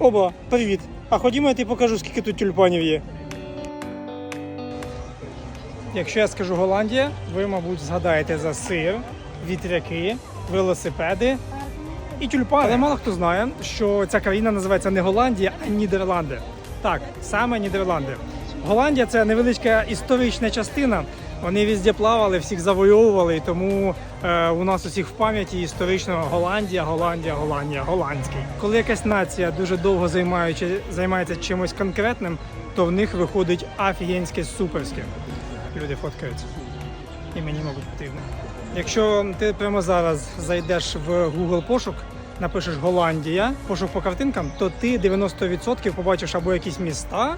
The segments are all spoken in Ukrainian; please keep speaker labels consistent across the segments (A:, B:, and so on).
A: Оба, привіт. А ходімо, я тобі покажу, скільки тут тюльпанів є. Якщо я скажу Голландія, ви, мабуть, згадаєте за сир, вітряки, велосипеди і тюльпани. Але мало хто знає, що ця країна називається не Голландія, а Нідерланди. Так, саме Нідерланди. Голландія це невеличка історична частина. Вони везде плавали, всіх завойовували, і тому е, у нас усіх в пам'яті історично Голландія, Голландія, Голландія, голландський. Коли якась нація дуже довго займаючи, займається чимось конкретним, то в них виходить офігенське суперське. Люди фоткаються. І мені, мабуть, потрібно. Якщо ти прямо зараз зайдеш в Google пошук, напишеш Голландія, пошук по картинкам, то ти 90% побачиш або якісь міста,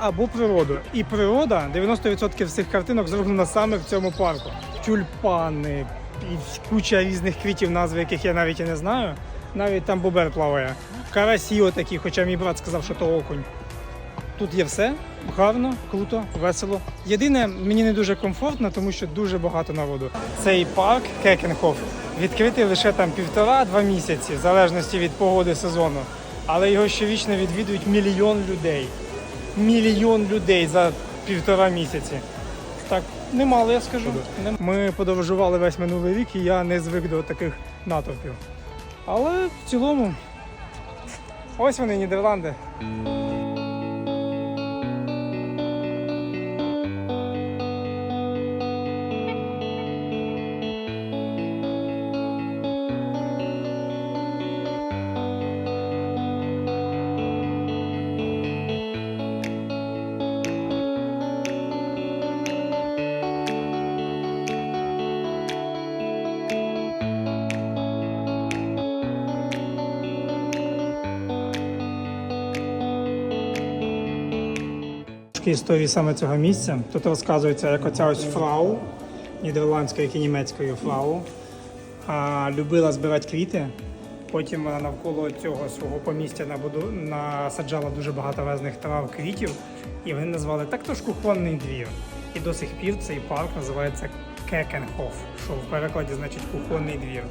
A: або природу. І природа 90% всіх картинок зроблена саме в цьому парку. Тюльпани куча різних квітів, назви яких я навіть і не знаю. Навіть там бобер плаває. Карасі отакі, хоча мій брат сказав, що то окунь. Тут є все гарно, круто, весело. Єдине, мені не дуже комфортно, тому що дуже багато народу. Цей парк Кекенхоф відкритий лише там півтора-два місяці, в залежності від погоди сезону. Але його щорічно відвідують мільйон людей. Мільйон людей за півтора місяці. Так, немало, я скажу. Ми подорожували весь минулий рік, і я не звик до таких натовпів. Але в цілому, ось вони, Нідерланди. Історії саме цього місця. Тут розказується, як оця ось фрау, нідерландською, як і німецькою фрау, а, любила збирати квіти. Потім вона навколо цього свого помістя набуду... насаджала дуже багато різних трав квітів, і вони назвали так то ж кухонний двір. І до сих пір цей парк називається Кекенхоф, що в перекладі значить кухонний двір.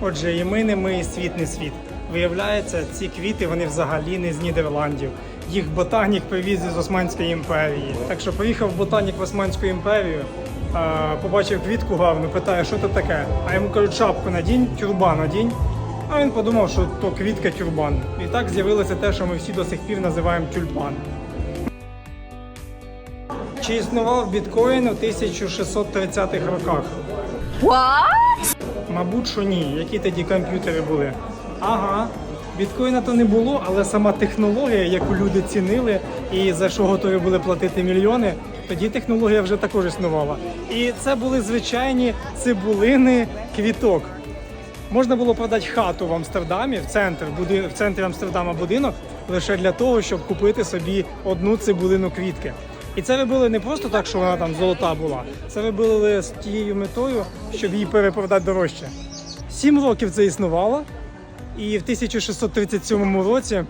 A: Отже, і ми не ми, і світ не світ. Виявляється, ці квіти вони взагалі не з Нідерландів. Їх ботанік привіз із Османської імперії. Так що поїхав ботанік в Османську імперію, побачив квітку гарну, питає, що це таке. А йому кажуть, шапку надінь, тюрбан надінь. А він подумав, що то квітка тюрбан. І так з'явилося те, що ми всі до сих пір називаємо тюльпан. Чи існував біткоін у 1630-х роках? Мабуть, що ні. Які тоді комп'ютери були? Ага. Біткоїна то не було, але сама технологія, яку люди цінили і за що готові були платити мільйони, тоді технологія вже також існувала. І це були звичайні цибулини квіток. Можна було продати хату в Амстердамі, в центр, в центрі Амстердама будинок, лише для того, щоб купити собі одну цибулину квітки. І це робили не просто так, що вона там золота була. Це робили з тією метою, щоб її перепродати дорожче. Сім років це існувало, і в 1637 році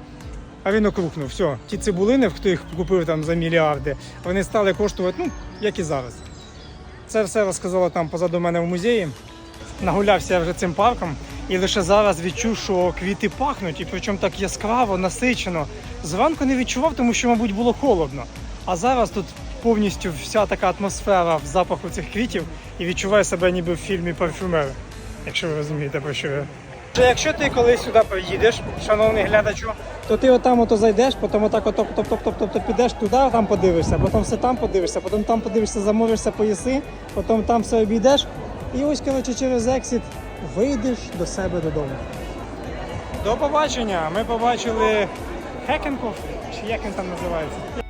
A: ринок рухнув. Все, ті цибулини, хто їх купив там за мільярди, вони стали коштувати, ну, як і зараз. Це все розказала там позаду мене в музеї. Нагулявся я вже цим парком і лише зараз відчув, що квіти пахнуть, і причому так яскраво, насичено. Зранку не відчував, тому що, мабуть, було холодно. А зараз тут повністю вся така атмосфера в запаху цих квітів і відчуваю себе ніби в фільмі парфюмер, якщо ви розумієте, про що я. Якщо ти колись сюди приїдеш, шановний глядачу, то ти отам ото зайдеш, потім отак ото топ топ топ топ топ підеш туди, там подивишся, потім все там подивишся, потім там подивишся, замовишся, поїси, потім там все обійдеш. І ось, коротше, через ексіт вийдеш до себе додому. До побачення! Ми побачили Хекенков, чи як він там називається.